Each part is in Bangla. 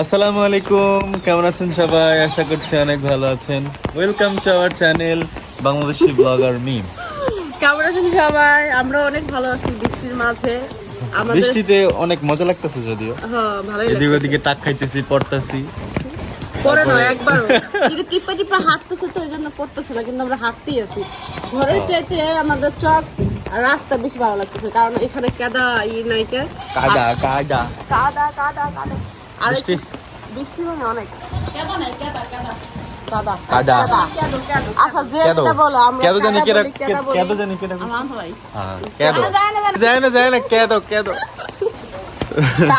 আসসালামু আলাইকুম কেমন আছেন সবাই? আশা করছি অনেক ভালো আছেন। Welcome to our channel Bangladeshi blogger Meem কেমন আছেন সবাই? আমরা অনেক ভালো আছি বৃষ্টির মাঝে। আমাদের বৃষ্টিতে অনেক মজা লাগতেছে যদিও। হ্যাঁ ভালোই এদিকে ওদিকে টাক খাইতেছি পড়তাছি। পরে নয় একবার কিন্তু টিপা টিপা হাঁটতেছে তো এই জন্য পড়তেছে না কিন্তু আমরা হাঁটতেই আছি। ঘরের চাইতে আমাদের চক রাস্তা বেশি ভালো লাগতেছে কারণ এখানে কাদা ই নাইকে কাদা কাদা। কাদা কাদা কাদা। বৃষ্টি? বৃষ্টি মানে অনেক।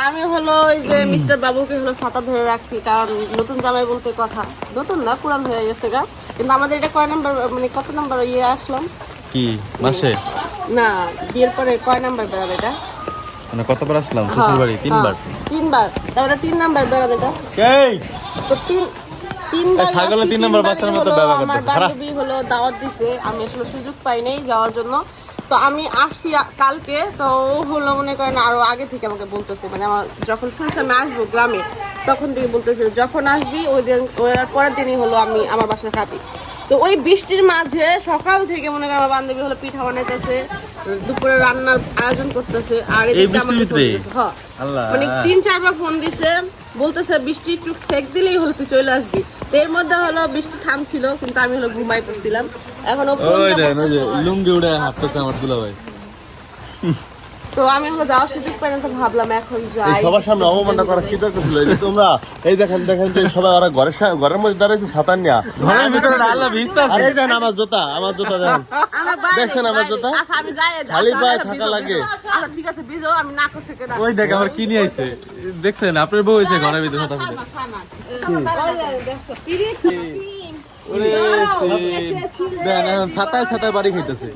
আমি হলো ওই যে মিস্টার বাবুকে হলো ছাতা ধরে রাখছি কারণ নতুন জামাই বলতে কথা। নতুন না পুরান হয়ে গেছে গা। কিন্তু আমাদের এটা কয় নাম্বার মানে কত নাম্বার ইয়ে আসলাম? কি মাসে? না বিয়ের পরে কয় নাম্বার বেড়াবে এটা? মানে কতবার আসলাম? শ্বশুর বাড়ি তিনবার? হ্যাঁ, তিনবার। তারপরে তিন নাম্বার বেড়াবে এটা এই! তো তিন তিনবার ছাগলের তিন নাম্বার বাচ্চার মতো ব্যবহার। বান্ধবী হলো দাওয়াত দিছে আমি আসলে সুযোগ পাই নাই যাওয়ার জন্য। তো আমি আসছি কালকে তো ও হলো মনে করেন আরও আগে থেকে আমাকে বলতেছে মানে আমার যখন শুনছি আমি আসব গ্রামে তখন থেকে বলতেছে যখন আসবি ওই দিন পরের দিনই হলো আমি আমার বাসায় খাবি। তো ওই বৃষ্টির মাঝে সকাল থেকে মনে করেন আমার বান্ধবী হলো পিঠা বানাইতেছে দুপুরে রান্নার আয়োজন করতেছে আর এই বৃষ্টির ভিতরে? হ্যাঁ। আল্লাহ। মানে তিন চারবার ফোন দিছে বলতেছে বৃষ্টি একটু চেক দিলেই হলো তুই চলে আসবি। তো এর মধ্যে হলো বৃষ্টি থামছিল কিন্তু আমি হলো ঘুমাই পড়ছিলাম। এখন ও ফোন লুঙ্গি উড়ে হাঁটতেছে আমার দুলাভাই। ভাই তো আমি হলো যাওয়ার সুযোগ পাই না তো ভাবলাম এখন যাই। সবার সামনে করা কি দরকার ছিল? যে তোমরা এই দেখেন দেখেন যে সবাই ওরা ঘরের ঘরের মধ্যে দাঁড়াইছে নিয়া। ঘরের ভিতরে আল্লাহ ভিজতে আরে এই দেখেন আমার জুতা আমার জুতা দেখেন আমার দেখছেন আমার বাইরে। জুতা? আমি যাই খালি পায়ে থাকা লাগে। আচ্ছা ঠিক আছে ভিজো আমি না করছে কেনা ওই দেখ আমার কি নিয়ে আইছে? দেখছেন আপনার বউ হয়েছে ঘরের ভিতরে কথা বলে ছাতায় ছাতায় বাড়ি খাইতেছে।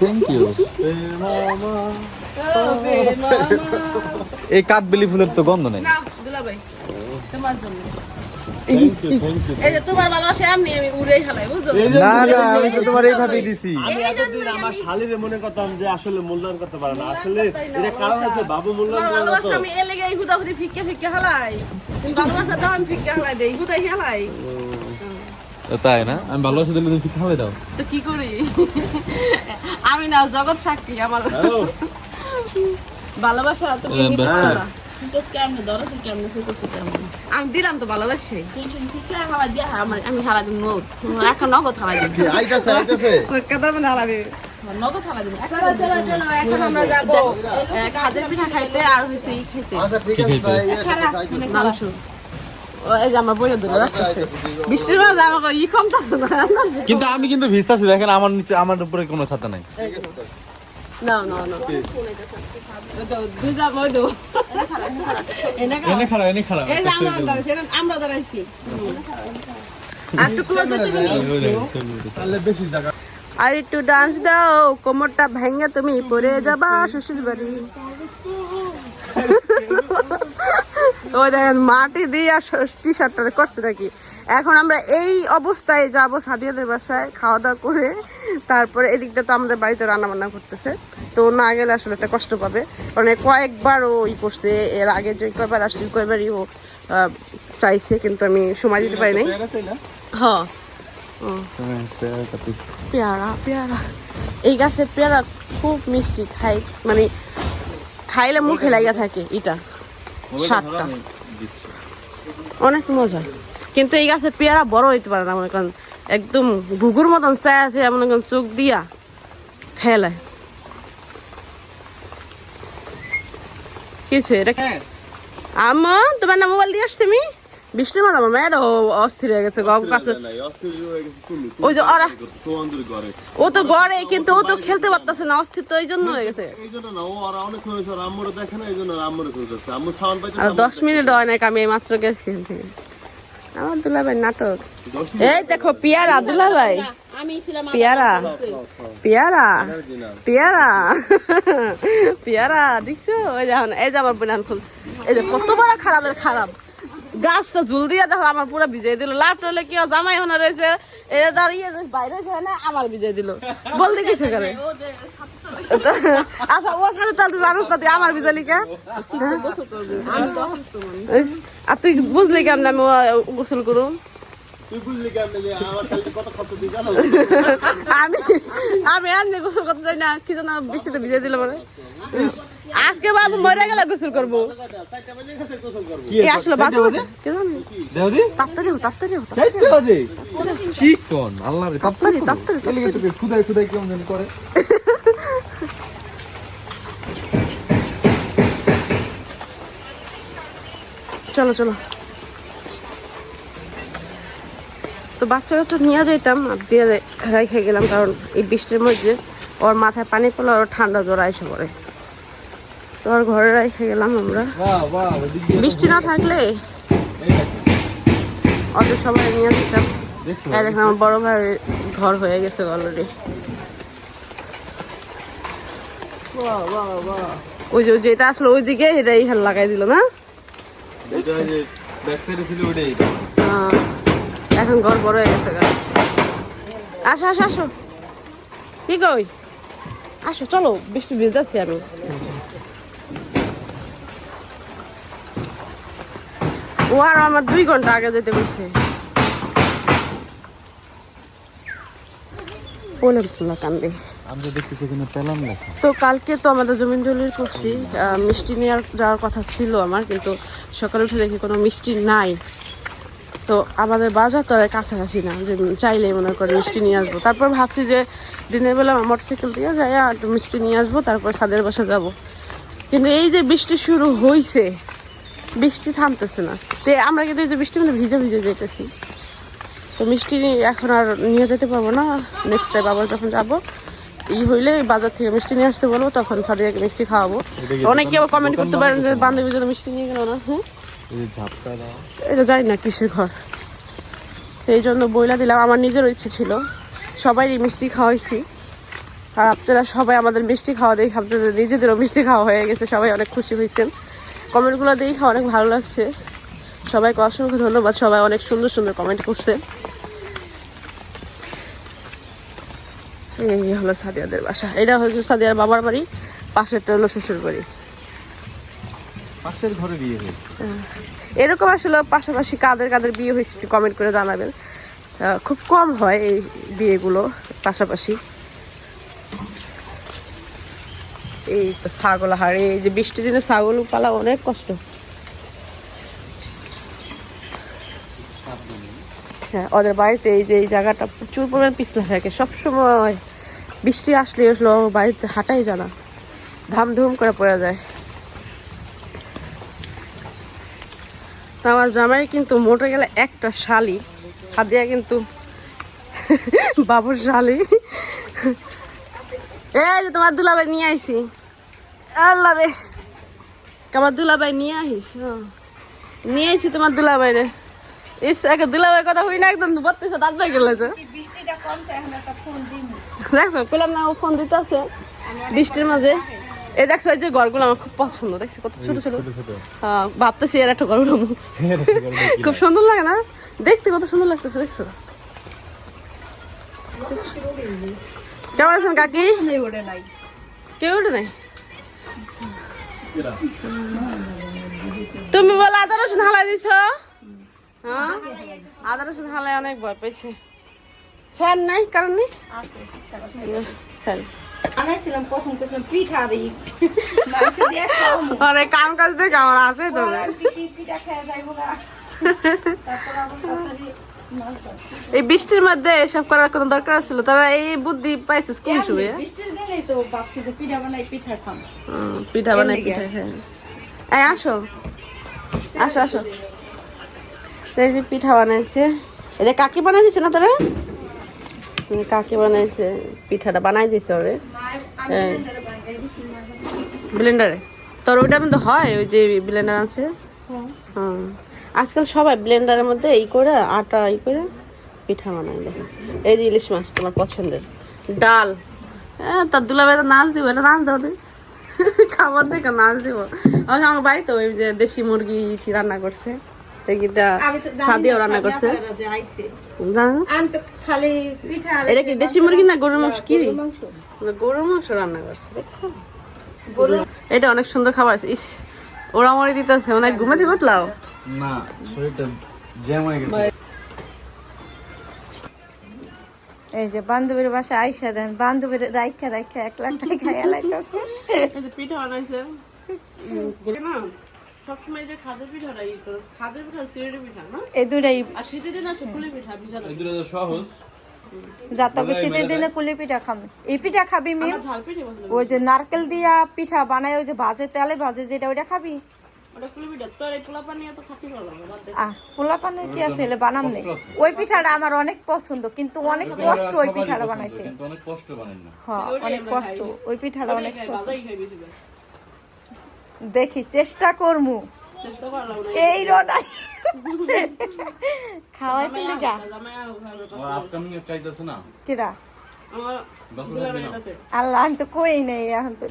থ্যাংক ইউ এই কাঠবেলি ফুলের তো গন্ধ নেই। তোমার জন্য। এই যে তোমার ভালোবাসা আমি আমি উড়েই হালাই বুঝছ? না না আমি তো তোমার এইভাবেই দিছি। আমি এতদিন আমার শালিরে মনে করতাম যে আসলে মূল্যায়ন করতে পারে না। আসলে এটা কারণ হচ্ছে বাবু মূল্যায়ন করে না তো আমি এলে গাই হুদা হুদি ফিকে ফিকে হালাই। তুমি ভালোবাসা দাও আমি ফিকে হালাই দেই হুদাই হালাই। তাই না? আমি ভালোবাসা দিলে তুমি খাওয়াই দাও। তো কি করি? আমি না জগৎ সাক্ষী আমার। ভালোবাসা তুমি নিতে ব্যস্ত। আমি দিলাম তো ভালোবাসি। আমি হারা দিন নগদ একটা নগদ হারা আইতাছে মানে হারা দিন চলো চলো চলো এখন আমরা যাব। খাদের পিঠা খাইতে আর হয়েছে ই খাইতে। আচ্ছা ঠিক আছে তাই, আইতাছে, মাংস ও, এই যে আমার বইটা ধরে রাখতেছে। আইতাছে। বৃষ্টির মাঝে আমাকে ই কমতেছে না কিন্তু আমি কিন্তু ভিজতাছি দেখেন আমার নিচে আমার উপরে কোনো ছাতা নাই। না না না। দুজা বই দেবো এনে খাও। এনে খারাপ এনে খারাপ এই যে আমরা দাঁড়াইছি আমরা দাঁড়াইছি আর একটু close যেতে পারি? তাহলে বেশি জায়গা। আর একটু ডান্স দাও কোমরটা ভেঙে তুমি পরে যাবা শ্বশুর বাড়ি ওই দেখেন মাটি দিয়ে টি শার্টটা করছে নাকি? এখন আমরা এই অবস্থায় যাব সাদিয়াদের বাসায় খাওয়া দাওয়া করে। তারপরে এদিকটা তো আমাদের বাড়িতে রান্না বান্না করতেছে। তো না গেলে আসলে একটা কষ্ট পাবে। কারণ কয়েকবার ও ই করছে এর আগে যে কয়বার আসছে কয়বারই ও চাইছে কিন্তু আমি সময় দিতে পারি নাই। হ্যাঁ পেয়ারা পেয়ারা এই গাছের পেয়ারা খুব মিষ্টি খাই মানে খাইলে মুখে লাগা থাকে এটা। স্বাদটা অনেক মজা। কিন্তু এই গাছের পেয়ারা বড় হইতে পারে না মনে করেন একদম ঘুঘুর মতন চায় আছে মনে করেন চোখ দিয়া খেলে কিছু এটা আম্মা তোমার না মোবাইল দিয়ে আসছে আমি বৃষ্টির মতো আমার মেয়ের অস্থির হয়ে গেছে গম কাছে। ওই যে ওরা ও তো গড়ে কিন্তু ও তো খেলতে পারতেছে না অস্থির তো এই জন্য হয়ে গেছে আর দশ মিনিট হয় না আমি এই মাত্র গেছি আমার দুলাভাই নাটক। এই দেখো পিয়ারা দুলাভাই। পিয়ারা পিয়ারা পিয়ারা পিয়ারা দেখছ? ওই যে এই যে আমার বোনান ফুল এই যে কত বড় খারাপের খারাপ। গাছটা ঝুল দিয়ে দেখো আমার পুরো ভিজিয়ে দিল। লাভ হলে কি জামাই হনে রয়েছে এই যে দাঁড়িয়ে রয়েছে বাইরে রয়েছে না আমার ভিজিয়ে দিল। বলতে কিছু করে আচ্ছা ও সাথে তাহলে তুই জানোস না তুই আমার বিজালিকা আর তুই বুঝলি কেমন আমি গোসল করুম? জানো? আমি আমি আর গোসল করতে যাই না কি যেন বৃষ্টিতে ভিজে দিলে মানে। আজকে বাবু মরে গেলে গোসল করব। চারটা বাজে গেছে গোসল করব এই আসলে বাথরুম আছে জানি? দেওদি? তাড়াতাড়ি হো তাড়াতাড়ি হো চাইতে বাজে? কি কোন? আল্লাহ রে তাড়াতাড়ি তাড়াতাড়ি এলি গেছে খুদাই খুদাই কেমন জানি করে। চলো চলো। তো বাচ্চা কাচ্চা নিয়ে যাইতাম আর দিয়ে রেখে গেলাম কারণ এই বৃষ্টির মধ্যে ওর মাথায় পানি পড়লে ওর ঠান্ডা জ্বর এসে পড়ে। তো ওর ঘরে রেখে গেলাম আমরা। বৃষ্টি না থাকলে অত সময় নিয়ে দেখছ? এই দেখেন আমার বড় ভাই ঘর হয়ে গেছে অলরেডি ওই যে যেটা আসলে ওইদিকে এটা এইখানে লাগাই দিল না? এখন ঘর বড় হয়ে গেছে আসো আসো আসো। কি কই? আসো চলো বৃষ্টি ভিজাচ্ছি আমি। ও আর আমার দুই ঘণ্টা আগে যেতে বলছে বলে ফুলা কান্দে। আমরা দেখতেছি এখানে পেলাম লেখা। তো কালকে তো আমাদের জমিন জলির করছি মিষ্টি নিয়ে যাওয়ার কথা ছিল আমার কিন্তু সকালে উঠে দেখি কোনো মিষ্টি নাই। তো আমাদের বাজার তো আর কাছাকাছি না যে চাইলেই মনে করে মিষ্টি নিয়ে আসব। তারপর ভাবছি যে দিনের বেলা মোটর সাইকেল দিয়ে যাই আর একটু মিষ্টি নিয়ে আসব তারপর সাদের বাসা যাব। কিন্তু এই যে বৃষ্টি শুরু হয়েছে বৃষ্টি থামতেছে না। তো আমরা কিন্তু এই যে বৃষ্টি মানে ভিজে ভিজে যেতেছি তো মিষ্টি এখন আর নিয়ে যেতে পারব না। নেক্সট টাইম আবার যখন যাব ই হইলে বাজার থেকে মিষ্টি নিয়ে আসতে বলব তখন সাদিয়াকে মিষ্টি খাওয়াবো। অনেকে আবার কমেন্ট করতে পারেন যে বান্ধবীর জন্য মিষ্টি নিয়ে গেল না হ্যাঁ এটা যাই না কিসের ঘর? এই জন্য বইলা দিলাম আমার নিজেরও ইচ্ছে ছিল। সবাইরই মিষ্টি খাওয়াইছি। আর আপনারা সবাই আমাদের মিষ্টি খাওয়া দেখে আপনাদের নিজেদেরও মিষ্টি খাওয়া হয়ে গেছে সবাই অনেক খুশি হয়েছেন কমেন্টগুলো দেখে অনেক ভালো লাগছে। সবাইকে অসংখ্য ধন্যবাদ। সবাই অনেক সুন্দর সুন্দর কমেন্ট করছে। এই হলো সাদিয়াদের বাসা। এটা হচ্ছে সাদিয়ার বাবার বাড়ি পাশেরটা হলো শ্বশুর বাড়ি। পাশের ঘরে বিয়ে হয়েছে। এরকম আসলে পাশাপাশি কাদের কাদের বিয়ে হয়েছে একটু কমেন্ট করে জানাবেন। খুব কম হয় এই বিয়েগুলো পাশাপাশি। এই তো ছাগল হাড়ে এই যে বৃষ্টির দিনে ছাগল পালা অনেক কষ্ট। হ্যাঁ ওদের বাড়িতে এই যে, এই জায়গাটা প্রচুর পরিমাণ পিছলা থাকে, সবসময় বৃষ্টি আসলে আসলে বাড়িতে হাঁটাই জানা ধাম ধুম করে পড়ে যায়। তা আমার জামাই কিন্তু মোটে গেলে একটা শালি, সাদিয়া কিন্তু বাবুর শালি। এই যে তোমার দুলাভাই নিয়ে আইছি আল্লাহ রে। আমার দুলাভাই নিয়ে হ্যাঁ। নিয়ে আইছি তোমার দুলাভাই রে ইস একে দুলাভাই কথা হই না একদম বত্রিশ দাঁত ভাই গেলে যে দেখছ কইলাম না ও ফোন দিতে আছে। বৃষ্টির মাঝে। এই দেখছ এই যে ঘরগুলো আমার খুব পছন্দ দেখছ কত ছোট ছোট। হ্যাঁ, ভাবতেছি এর একটা নেব খুব সুন্দর লাগে না? দেখতে কত সুন্দর লাগতেছে দেখছ? কেমন আছেন কাকি? কেউ ওঠে নাই? তুমি বলে আদা রসুন হালাই দিছ? হ্যাঁ? আদা রসুন হালাই অনেক ভয় পাইছে। ফ্যান নাই কারণ নেই? খাওয়ামু। আরে কাম কাজ দেখে আমার আসে তো পিঠা খেয়ে যাইবো এই বৃষ্টির মধ্যে এসব করার কোনো দরকার ছিল? তারা এই বুদ্ধি পাইছিস কোন সময় বৃষ্টির দিনেই তো ভাবছি যে পিঠা বানাই পিঠা খাম। পিঠা বানাই পিঠা খাই। এই আসো। আসো আসো। এই যে পিঠা বানাইছে। এটা কাকি বানাই দিছে না তোরা? কাকি বানাইছে পিঠাটা বানাই দিছে ওরে। হ্যাঁ। ব্লেন্ডারে তোর ওইটা কিন্তু হয় ওই যে ব্লেন্ডার আছে হুম। আজকাল সবাই ব্লেন্ডারের মধ্যে এই করে আটা এই করে পিঠা বানাই দেখো। এই যে ইলিশ মাছ তোমার পছন্দের। ডাল। হ্যাঁ তার দুলাভাই তো নাচ দিব এটা নাচ দাও খাবার দেখে নাচ দিব। অবশ্য আমার বাড়িতে ওই যে দেশি মুরগি রান্না করছে। রান্না করছে। এটা কি দেশি মুরগি না গরুর মাংস? কি গরুর মাংস। না, গরুর মাংস রান্না করছে দেখছ? গরুর- এটা অনেক সুন্দর খাবার আছে। ইস ওরা মরে দিতেছে মানে ঘুমাতে বতলাও না শরীরটা জ্যাম হয়ে গেছে। এই যে বান্ধবীর বাসায় আইসা দেন বান্ধবীর রাইখা রাইখা এক লাখ টাকা খাইয়া লাইতাছে। পিঠা বানাইছে। না যে এই দুটাই শীতের পিঠা শীতের দিনে কুলি খাবে। এই পিঠা খাবি মিম? ওই যে নারকেল দিয়া পিঠা বানায় ওই যে ভাজে তেলে ভাজে যেটা ওইটা খাবি? আহ পোলা পানের কি আছে? এলে বানাম নেই ওই পিঠাটা আমার অনেক পছন্দ কিন্তু অনেক কষ্ট ওই পিঠাটা বানাইতে। অনেক কষ্ট বানাই না। হ্যাঁ অনেক কষ্ট। ওই পিঠাটা অনেক। দেখি চেষ্টা করমু। চেষ্টা এই রোডাই। খাওয়াইতে লিগা। আপকামিং একটা আইতাছে না? কিরা? আমার। আল্লাহ আমি তো কই নেই এখন তো।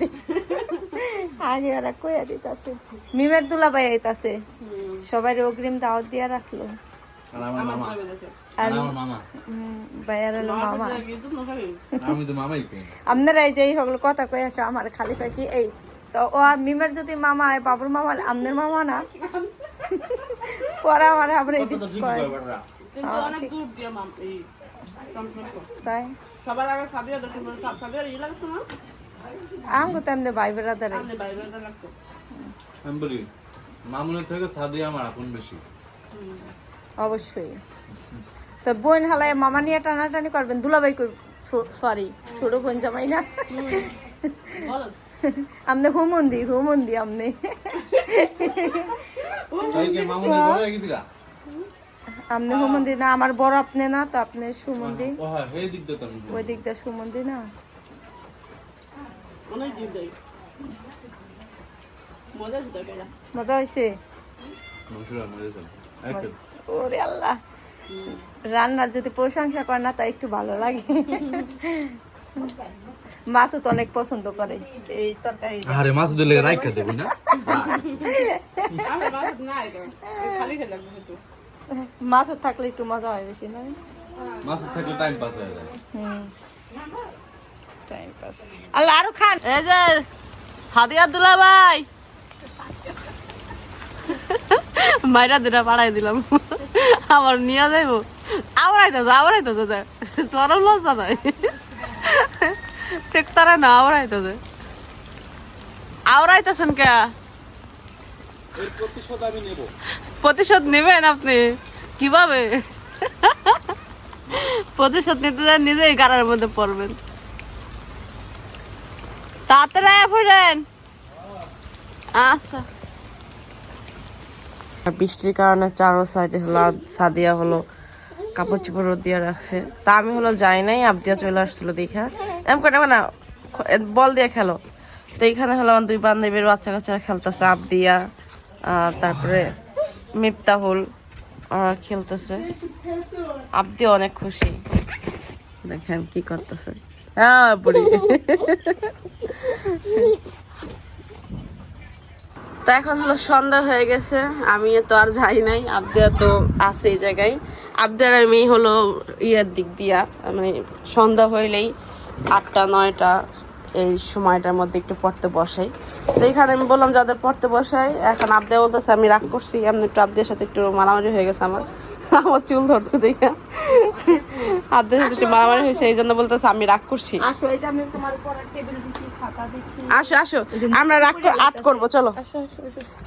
আগে ওরা কইয়া দিতাছে। মিমের দুলা আইতাছে। সবাই অগ্রিম দাওয়াত দিয়া রাখল। আমার আমার আমার আমার আপনারা এই যে এই হলো কথা কই আসো আমার খালি কয় কি এই তো ও মিমের যদি মামা হয় বাবুর মামা হলে আপনার মামা না? পরে আমার আবার এটি কয় কিন্তু অনেক দূর দিয়ে মাম এই সম্পর্ক। তাই? সবার আগে সাদিয়া দেখুন সাদিয়ার ই লাগতো না? আমগো তো এমনি ভাই বেড়াদারে। আপনি বাইরে লাগতো। আমি বলি মামুনের থেকে সাদি আমার আপন বেশি। অবশ্যই। তো বোন হালায় মামা নিয়ে টানাটানি করবেন দুলাভাই কই সরি ছোট বোন জামাই না? আমনে হুমন্দি হুমন্দি আমনে। মামুনের ঘরে গা আমনে হুমন্দি না আমার বড় আপনি না তো আপনি সুমন্দি হ্যাঁ আমি ওই দিকটা সুমন্দি না। মজা হয়েছে ওরে আল্লাহ। রান্নার যদি প্রশংসা করে না তা একটু ভালো লাগে। মাছও তো অনেক পছন্দ করে। এই তরকারি। আরে মাছ দিলে রাইখা দেবি না? খালি খেলে মাছও থাকলে একটু মজা হয় বেশি নয় মাছ থাকলে টাইম পাস হয়ে যায়। হুম। টাইম পাস আল্লাহ আরও খান। এই যে সাদিয়া দুলা ভাই। মাইরা দিলা পাড়াই দিলাম। আবার নিয়ে যাইব। আবার আইতাছে আবার আইতাছে চরম লজ্জা নাই। ঠিক তারা না আবার আইতাছে আবার আইতাছেন কে? প্রতিশোধ আমি নেব। প্রতিশোধ নেবেন আপনি? কীভাবে? প্রতিশোধ নিতে যান নিজেই গাড়ার মধ্যে পড়বেন। তাড়াতাড়ি আচ্ছা। বৃষ্টির কারণে চারো সাইডে হলো সাদিয়া হলো কাপড় চোপড় দিয়ে রাখছে। তা আমি হলো যাই নাই আবদিয়া চলে আসছিল দেখা এম করে না বল দিয়ে খেলো। তো এইখানে হলো আমার দুই বান্ধবীর বাচ্চা কাচ্চারা খেলতেছে আবদিয়া। তারপরে মিফতাহুল খেলতেছে। আবদি অনেক খুশি। দেখেন কি করতেছে। তো এখন হলো সন্ধ্যা হয়ে গেছে। আমি তো আর যাই নাই। আবদিয়া তো আছে এই জায়গায়। আবদিয়ার আমি হলো ইয়ার দিক দিয়া মানে সন্ধ্যা হইলেই আটটা, নয়টা এই সময়টার মধ্যে একটু পড়তে বসাই। তো এখানে আমি বললাম যাদের পড়তে বসাই। এখন আবদিয়া বলতেছে আমি রাগ করছি এমনি একটু আবদিয়ার সাথে একটু মারামারি হয়ে গেছে আমার। আমার চুল ধরছে দেখা। আবদিয়ার সাথে একটু মারামারি হয়েছে এই জন্য বলতেছে আমি রাগ করছি। আসো আসো আমরা রাগ আট করব চলো।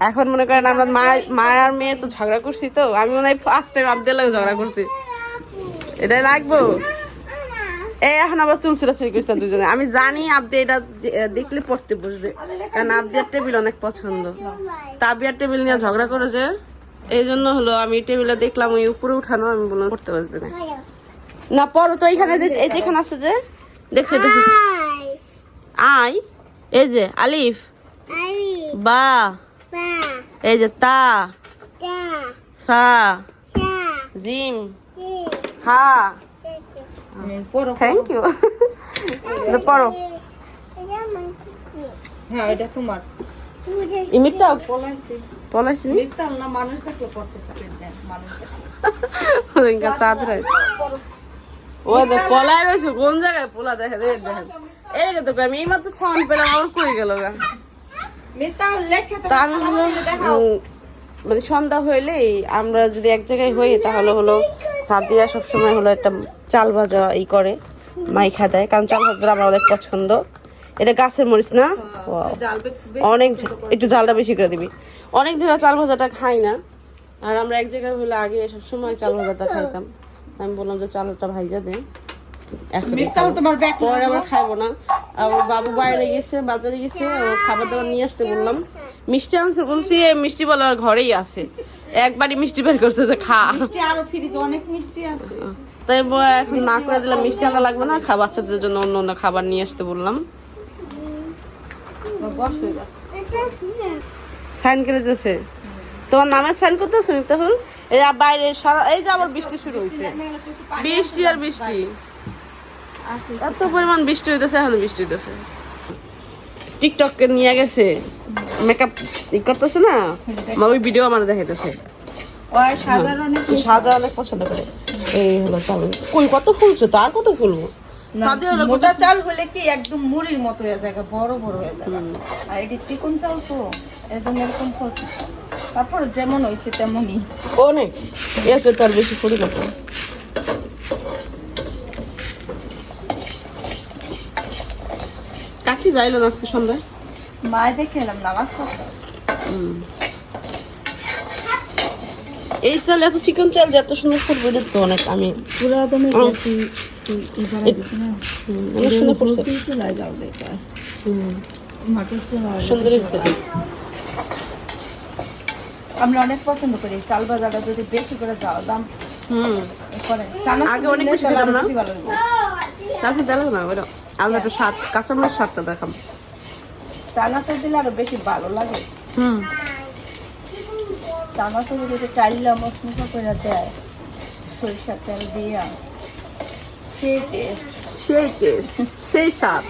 এখন মনে করেন আমরা মা আর মেয়ে তো ঝগড়া করছি তো আমি মনে হয় ফার্স্ট টাইম আবদের লাগে ঝগড়া করছি। এটাই লাগবো? এই এখন আবার চুল ছিঁড়াছিড়ি করছে দুজনে। আমি জানি আবদি এটা দেখলে পড়তে বসবে। কারণ আবদিয়ার টেবিল অনেক পছন্দ। তাবিয়ার টেবিল নিয়ে ঝগড়া করে যে এই জন্য হলো আমি টেবিলে দেখলাম ওই উপরে উঠানো আমি বললাম পড়তে বসবে না। না পড়ো তো এইখানে যে এই যেখানে আছে যে দেখছ দেখো আই। এই যে আলিফ। বা। এই যে তা। সা। জিম। হা। পড়ো থ্যাংক ইউ পড়ো হ্যাঁ এটা তোমার ইমিরটা পলাইছি পলাইছি মিথ্যাল না মানুষ থাকলে পড়তে চাপে মানুষ চাঁদ ও তো পলায় রয়েছে কোন জায়গায় পোলা দেখে দে দেখেন এই তো আমি এই মাত্র সাউন্ড পেলাম আমার কই গেল গা আমি হলো মানে সন্ধ্যা হইলেই আমরা যদি এক জায়গায় হই তাহলে হলো সাদিয়া সবসময় হলো একটা চাল ভাজা ই করে মাইখা দেয় কারণ চাল ভাজা আমার অনেক পছন্দ। এটা গাছের মরিচ না? অনেক একটু জালটা বেশি করে দিবি। অনেক দিন চাল ভাজাটা খাই না। আর আমরা এক জায়গায় হলে আগে সব সময় চাল ভাজাটা খাইতাম। আমি বললাম যে চালটা ভাইজা দে। এখন মিথ্যাল তোমার ব্যাগ পরে আমরা খাব না। আর ওর বাবু বাইরে গেছে বাজারে গেছে খাবার দাবার নিয়ে আসতে বললাম। মিষ্টি আনছে বলছি মিষ্টি বলে ঘরেই আছে। একবারই মিষ্টি বের করছে যে খা। মিষ্টি আরও ফ্রিজে অনেক মিষ্টি আছে। তাই এখন না করে দিলাম মিষ্টি আনা লাগবে না খা বাচ্চাদের জন্য অন্য অন্য খাবার নিয়ে আসতে বললাম। সাইন করে দিয়েছে। তোমার নামে সাইন করতেছো মিফতাহুল? এই বাইরে সারা এই যে আবার বৃষ্টি শুরু হয়েছে। বৃষ্টি আর বৃষ্টি। এত পরিমাণ বৃষ্টি হইতেছে এখন বৃষ্টি হইতেছে। টিকটক কে নিয়ে গেছে। মেকআপ ই করতেছে না? আমার ওই ভিডিও আমার দেখাইতেছে। অনেক পছন্দ করে। এই হলো চালু। কই কত ফুলছে তো? আর কত ফুলবো? মোটা চাল হলে কি একদম মুড়ির মতো হয়ে যায় বড় বড় হয়ে যায়। আর এটি চিকন চাল তো জন্য এরকম ফলছে। তারপর যেমন হয়েছে তেমনই। অনেক। এর তো তার বেশি ফুল কাকি যাইলো না আজকে সন্ধ্যায়? মায় দেখে এলাম নামাজ এই চাল এত চিকন চাল যে এত সুন্দর ফুল বেরোত তো অনেক আমি পুরো না? চুলা আমরা অনেক পছন্দ করি চাল বাজারটা যদি বেশি করে যাও দাম হুম। আগে অনেক বেশি না? ভালো তারপর না ওইটা আলাদা স্বাদ কাঁচামরিচ স্বাদটা দেখাম দিলে আরও বেশি ভালো লাগে। হুম। যদি চাইলা করে দেয় সরিষার তেল দিয়া সেই টেস্ট সেই taste, সেই স্বাদ।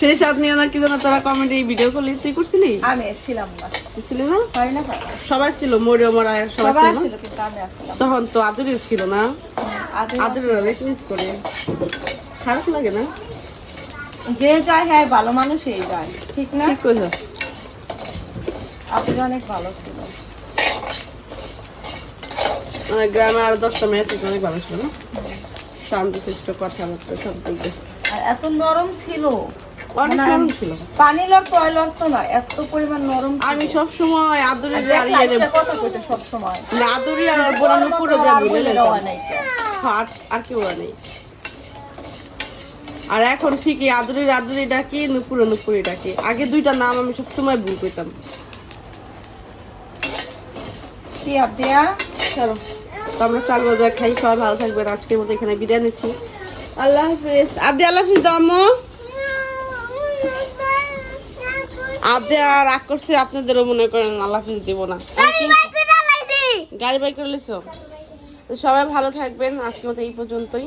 সেই স্বাদ নিয়ে না কি জানো তোরা কমেন্টে ভিডিও কল তুই করছিলি? আমি ছিলাম না। না? সবাই ছিল সবাই তখন তো আদুরি ছিল না। আদুরি অনেক মিস করে। খারাপ লাগে না? যে যায় হ্যাঁ ভালো মানুষ এই যায়। ঠিক না? ঠিক কইছ আপনি অনেক ভালো ছিল মানে গ্রামে আর দশটা মেয়ে থেকে অনেক ভালো ছিল না? শিষ্ট কথাবার্তা সব দিক আর এত নরম ছিল। মানে নরম পানি লড়তো অয় লড়তো না এত পরিমাণ নরম আমি সব সময় আদুরি আর আর দেখলে আইসা কথা কইতো সব সময়। আদুরি আর বোনানো পুরো যা ভুলে রওয়া নাই কেউ। আর আর কেউ নেই। আর এখন ঠিকই আদুরি আদুরি ডাকি নুপুরে নুপুরি ডাকি। আগে দুইটা নাম আমি সবসময় ভুল করতাম চলো। তো আমরা চাল বাজার খাই সবাই ভালো থাকবেন। আজকের মতো এখানে বিদায় নিচ্ছি। আল্লাহ হাফিজ। আব্দি আল্লাহ হাফিজ দামো আব্দি আর রাগ করছে আপনাদেরও মনে করেন আল্লাহ হাফিজ দিব না। গাড়ি বাইক করে লিছো তো সবাই ভালো থাকবেন আজকে মতো এই পর্যন্তই।